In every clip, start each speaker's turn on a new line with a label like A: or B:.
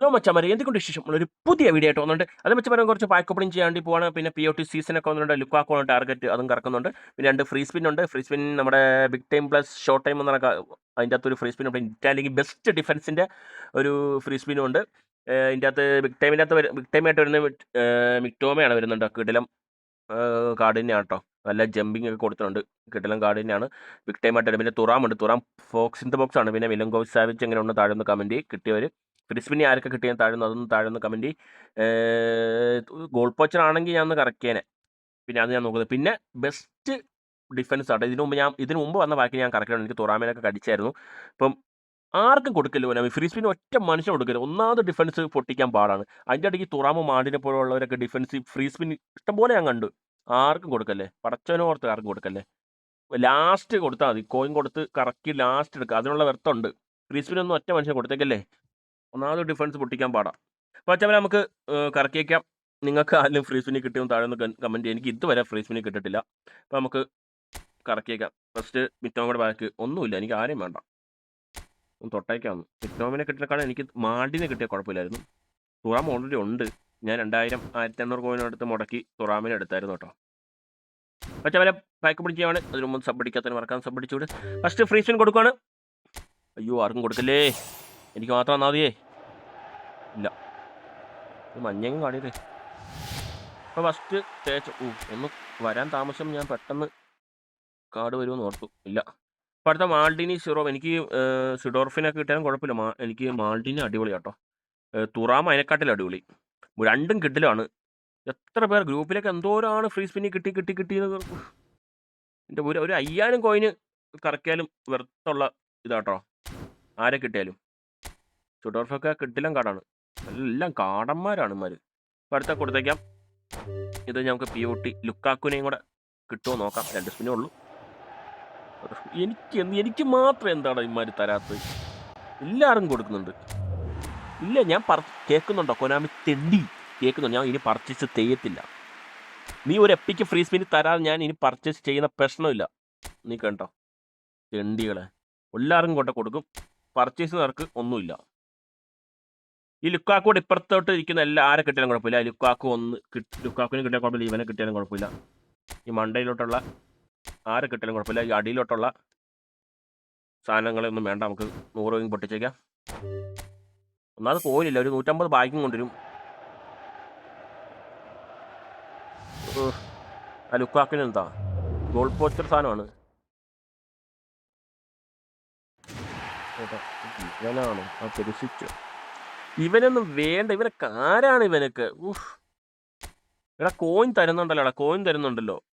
A: Hello മച്ചമാരെ എന്തുകൊണ്ട് ശേഷം ഒരു പുതിയ വീഡിയോ ആയിട്ട് വന്നിട്ടുണ്ട്. അത് മച്ചമാരെ കുറച്ച് പാക്ക് ഓപ്പണിംഗ് ചെയ്യാൻ വേണ്ടി പോവാണ്. പിന്നെ പി ഒ ടി സീസണൊക്കെ വന്നിട്ടുണ്ട്. ലുക്കാക്കോണ് ടാർഗറ്റ് അതും കറക്കുന്നുണ്ട്. പിന്നെ രണ്ട് ഫ്രീ സ്പിൻ ഉണ്ട്. ഫ്രീ സ്പിൻ നമ്മുടെ big time plus short time എന്ന് പറഞ്ഞാൽ അതിന്റെ അകത്ത് ഒരു ഫ്രീ സ്പിൻ ഉണ്ട്. ഇറ്റാലിക്ക് ബെസ്റ്റ് ഡിഫൻസിന്റെ ഒരു ഫ്രീ സ്പിനും ഉണ്ട്. ഇതിന്റെ അകത്ത് ബിഗ് ടൈമിന്റെ അകത്ത് ബിഗ് ടൈമായിട്ട് വരുന്ന മിക്ടോമയാണ് വരുന്നുണ്ട്. കിടിലം കാർഡ് തന്നെയാണ് കേട്ടോ നല്ല ജമ്പിങ് ഒക്കെ കൊടുത്തിട്ടുണ്ട്. കിട്ടലം കാർഡ് തന്നെയാണ് ബിഗ് ടൈമായിട്ട് പിന്നെ തുറാമുണ്ട് തുറാം ഫോക്സിന്റെ ബോക്സാണ് പിന്നെ മിലങ്കോവ് സാവിച്ച് എങ്ങനെ ഒന്ന് താഴെ ഒന്ന് കമന്റ് കിട്ടിയവർ ഫ്രിസ്പിനി ആരൊക്കെ കിട്ടിയാൽ താഴ്ന്നു അതൊന്ന് താഴെ ഒന്ന് കമന്റ് ഗോൾ പോച്ചർ ആണെങ്കിൽ ഞാൻ ഒന്ന് കറക്കിയേനെ പിന്നെ അത് ഞാൻ നോക്കുന്നത്. പിന്നെ ബെസ്റ്റ് ഡിഫൻസ് ആട്ടെ ഇതിനു മുമ്പ് ഞാൻ ഇതിനു മുമ്പ് വന്ന ബാക്കി ഞാൻ കറക്റ്റ് എനിക്ക് തുറാമേനൊക്കെ കടിച്ചായിരുന്നു. ഇപ്പം ആർക്കും കൊടുക്കില്ല പോലെ. ഫ്രീ സ്പിൻ ഒറ്റ മനുഷ്യൻ കൊടുക്കില്ല ഒന്നാമത് ഡിഫൻസ് പൊട്ടിക്കാൻ പാടാണ്. അതിന്റെ ഇടയ്ക്ക് തുറാമ മാടിനെ പോലുള്ളവരൊക്കെ ഡിഫൻസ് ഫ്രീ സ്പിൻ ഇഷ്ടംപോലെ ഞാൻ കണ്ടു. ആർക്കും കൊടുക്കല്ലേ? പടച്ചവനോർത്ത് ആർക്കും കൊടുക്കല്ലേ? ലാസ്റ്റ് കൊടുത്താൽ മതി. കോയിൻ കൊടുത്ത് കറക്കി ലാസ്റ്റ് എടുക്കുക അതിനുള്ള വ്യർത്ഥമുണ്ട് ഫ്രീ സ്പിൻ ഒറ്റ മനുഷ്യൻ കൊടുത്തേക്കല്ലേ? ഒന്നാമത് ഡിഫൻസ് പൊട്ടിക്കാൻ പാടാം. അച്ഛൻ നമുക്ക് കറക്കിയേക്കാം നിങ്ങൾക്ക് ആരും ഫ്രീ സ്പിനി കിട്ടിയോ താഴെ ഒന്ന് കമന്റ് ചെയ്യാം എനിക്ക് ഇതുവരെ ഫ്രീ സ്പിനി കിട്ടിയിട്ടില്ല. അപ്പോൾ നമുക്ക് കറക്കിയേക്കാം ഫസ്റ്റ് മിറ്റോമിയുടെ ബാക്ക് ഒന്നുമില്ല. എനിക്ക് ആരെയും വേണ്ട. ഒന്ന് തൊട്ടേക്കാന്ന് മിറ്റോമിനെ കിട്ടിയേക്കാളും എനിക്ക് മാണ്ടിനെ കിട്ടിയ കുഴപ്പമില്ലായിരുന്നു. തുറാം ഓൾറെഡി ഉണ്ട്. ഞാൻ രണ്ടായിരം ആയിരത്തി എണ്ണൂറ് കോയിനെടുത്ത് മുടക്കി തുറാമിനെ എടുത്തായിരുന്നു കേട്ടോ. പക്ഷേ അവരെ പാക്ക് പിടിക്കുകയാണ്. അതിനു മുമ്പ് സബ് മറക്കാൻ സബ് അടിച്ചുകൂടെ ഫസ്റ്റ് ഫ്രീ സ്പിൻ കൊടുക്കുകയാണ് അയ്യോ ആർക്കും കൊടുക്കല്ലേ? എനിക്ക് മാത്രം വന്നാൽ മതിയേ. ഇല്ല. ഇത് മഞ്ഞങ്ങും കാണിയതേ അപ്പോൾ ഫസ്റ്റ് തേച്ച് ഒന്ന് വരാൻ താമസം ഞാൻ പെട്ടെന്ന് കാർഡ് വരുമെന്ന് ഓർത്തു. ഇല്ല. അപ്പോൾ അടുത്ത മാൾഡിനി സിറോ എനിക്ക് സിഡോർഫിനൊക്കെ കിട്ടാനും കുഴപ്പമില്ല. മാ എനിക്ക് മാൾഡിനി അടിപൊളി കേട്ടോ. തുറാം അതിനെക്കാട്ടിലും അടിപൊളി. രണ്ടും കിട്ടിലാണ് എത്ര പേർ ഗ്രൂപ്പിലൊക്കെ എന്തോരാണ് ഫ്രീ സ്പിന്നി കിട്ടി കിട്ടി കിട്ടിയത് എന്റെ ഒരു ഒരു അയ്യായിരം കോയിന് കറക്കിയാലും വെറുത്തുള്ള ഇതാട്ടോ. ആരെ കിട്ടിയാലും. ചുഡോർഫൊക്കെ കിട്ടിലും കാടാണ്. എല്ലാം കാടന്മാരാണ് ഇമാര് അപ്പോൾ അടുത്ത കൊടുത്തേക്കാം. ഇത് നമുക്ക് പി ഒ ടി ലുക്കാക്കുനെയും കൂടെ കിട്ടുമോ നോക്കാം. രണ്ട് സ്പിന്നേ ഉള്ളൂ. എനിക്ക് എനിക്ക് മാത്രം എന്താണ് ഇമാര് തരാത്തത്? എല്ലാവരും കൊടുക്കുന്നുണ്ട്. ഇല്ല ഞാൻ പറ കേൾക്കുന്നുണ്ടോ? കൊനാമി തെണ്ടി. കേൾക്കുന്നുണ്ട്? ഞാൻ ഇനി പർച്ചേസ് ചെയ്യത്തില്ല. നീ ഒരു എപ്പിക്ക് ഫ്രീ സ്പിന് തരാതെ ഞാൻ ഇനി പർച്ചേസ് ചെയ്യുന്ന പ്രശ്നമില്ല. നീ കണ്ടോ? തെണ്ടികളെ. എല്ലാവരും കൊണ്ട കൊടുക്കും. പർച്ചേസ് നടക്ക് ഒന്നുമില്ല. ഈ ലുക്കാക്കോട് ഇപ്പുറത്തോട്ട് ഇരിക്കുന്ന എല്ലാ ആരെ കിട്ടിയാലും കുഴപ്പമില്ല. ലുക്കാക്കു ഒന്ന് ലുക്കാക്കുവിനെ കിട്ടിയാൽ കുഴപ്പമില്ല. ഇവനെ കിട്ടിയാലും കുഴപ്പമില്ല. ഈ മണ്ടയിലോട്ടുള്ള ആരെ കിട്ടിയാലും കുഴപ്പമില്ല. ഈ അടിയിലോട്ടുള്ള സാധനങ്ങളൊന്നും വേണ്ട. നമുക്ക് നൂറ് രൂപയും പൊട്ടിച്ചേക്കാം. ഒന്നാമത് കോയിലില്ല ഒരു നൂറ്റമ്പത് ബാഗും കൊണ്ടുവരും. ആ ലുക്കാക്കിന് എന്താ? ഗോൾ പോസ്റ്റർ സാധനമാണ്. ഇവനാണോ? ആ പെരുസിച്ചു ഇവനൊന്നും വേണ്ട. ഇവനൊക്കെ ആരാണ് ഇവനൊക്കെ? ഉഫ്. എടാ കോയിൻ തരുന്നുണ്ടല്ലോ എടാ കോയിൻ തരുന്നുണ്ടല്ലോ.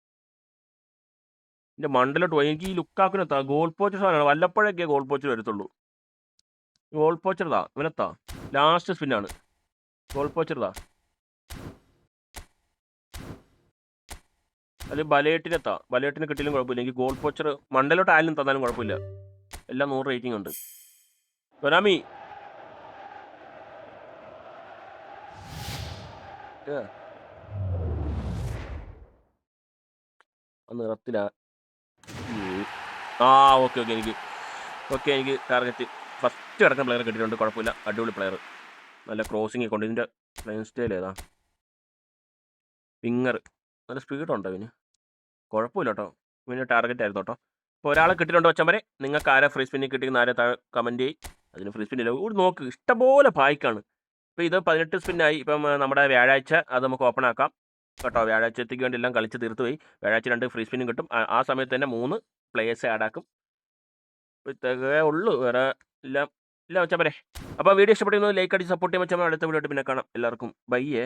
A: എന്റെ മണ്ടലോട്ട് പോയി. എനിക്ക് ഈ ലുക്കാക്കിനെത്താ ഗോൾ പോച്ചർ സാധനമാണ് വല്ലപ്പോഴൊക്കെ ഗോൾ പോച്ചർ വരത്തുള്ളൂ. ഗോൾ പോച്ചർ താ ഇവനെത്താ. ലാസ്റ്റ് സ്പിന്നാണ് ഗോൾ പോച്ചർ താ അത് ബലേട്ടിനെത്താ. ബലേട്ടിന് കിട്ടിയാലും കുഴപ്പമില്ല. എനിക്ക് ഗോൾ പോച്ചർ മണ്ടലോട്ട് ആയാലും തന്നാലും കുഴപ്പമില്ല. എല്ലാം നൂറ് റേറ്റിംഗ് ഉണ്ട്. കൊനാമി ആ നിറത്തിലാ ആ ഓക്കെ ഓക്കെ എനിക്ക് ഓക്കെ എനിക്ക് ടാർഗറ്റ് ഫസ്റ്റ് കിടക്കുന്ന പ്ലെയർ കിട്ടിയിട്ടുണ്ട് കുഴപ്പമില്ല. അടിപൊളി പ്ലെയർ നല്ല ക്രോസിംഗ് കൊണ്ട് ഇതിന്റെ പ്ലെയിൻ സ്റ്റൈൽ ഏതാ? ഫിംഗർ നല്ല സ്പീഡുണ്ടോ ഇവന്? കുഴപ്പമില്ല കേട്ടോ. ഇവന് ടാർഗറ്റ് ആയിരുന്നു കേട്ടോ. ഇപ്പോൾ ഒരാളെ കിട്ടിയിട്ടുണ്ട് വെച്ചാൽ വരെ നിങ്ങൾക്ക് ആരെ ഫ്രീ സ്പിന്നിൽ കിട്ടിയെന്ന് ആരെ കമന്റ് ചെയ്യും. അതിന് ഫ്രീ സ്പിന്നില്ല ഒരു നോക്ക്. ഇഷ്ടംപോലെ പായ്ക്കാണ് ഇപ്പോൾ ഇത് പതിനെട്ട് സ്പിന്നായി ഇപ്പം നമ്മുടെ വ്യാഴാഴ്ച അത് നമുക്ക് ഓപ്പൺ ആക്കാം. കേട്ടോ വ്യാഴാഴ്ചത്തേക്ക് വേണ്ടി എല്ലാം കളിച്ച് തീർത്ത് പോയി. വ്യാഴാഴ്ച രണ്ട് ഫ്രീ സ്പിന്നും കിട്ടും. ആ- സമയത്ത് തന്നെ മൂന്ന് പ്ലേയേഴ്സ് ആഡ് ആക്കും. ഇത്രേ ഉള്ളൂ. വേറെ എല്ലാം ഇല്ല വെച്ചാൽ പോരെ. അപ്പോൾ വീഡിയോ ഇഷ്ടപ്പെടുന്നത് ലൈക്ക് അടിച്ച് സപ്പോർട്ട് ചെയ്യാൻ വെച്ചാൽ അടുത്ത വീഡിയോ പിന്നെ കാണാം. എല്ലാവർക്കും ബൈയേ